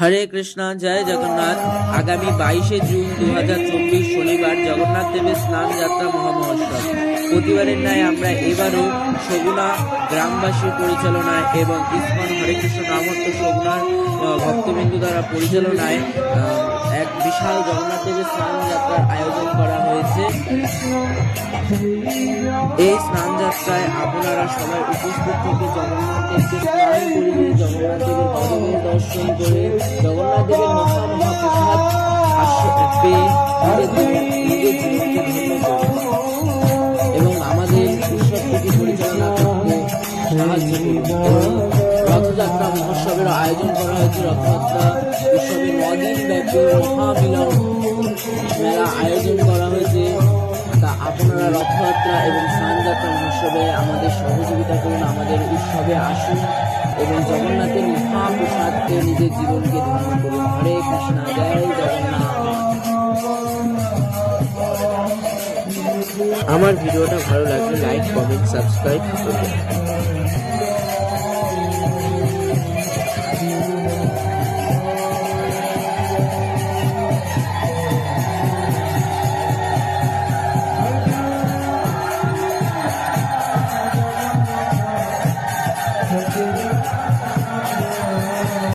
হরে কৃষ্ণা, জয় জগন্নাথ। আগামী বাইশে জুন দু হাজার চব্বিশ শনিবার জগন্নাথ দেবের স্নান যাত্রা মহামহোৎসব। প্রতিবারের ন্যায় আমরা এবারও সগুনা গ্রামবাসীর পরিচালনায় এবং ইস্কন হরে কৃষ্ণ নামত্ব সগুনার ভক্তবিন্দু দ্বারা পরিচালনায় এক বিশাল জগন্নাথ দেবের স্নান যাত্রার আয়োজন করা হয়েছে। এই স্নান যাত্রায় আপনারা সবাই উপস্থিত থেকে জগন্নাথ দেবকে স্নান করিয়ে জগন্নাথ দেবের পদমের দর্শন করে এবং আমাদের উৎসবটিকে রথযাত্রা মহোৎসবের আয়োজন করা হয়েছে। রথযাত্রা উৎসবের নদিন ব্যাপী মহামিলন মেলা আয়োজন করা হয়েছে। তা আপনারা রথযাত্রা সহযোগিতা করুন, আমাদের উৎসবে আসুন এবং জগন্নাথের মহাপ্রসাদকে নিজের জীবনকে ধন্য করুন। হরে কৃষ্ণা, জয় জগন্নাথ। আমার ভিডিওটা ভালো লাগলে লাইক কমেন্ট সাবস্ক্রাইব করবেন। Thank you.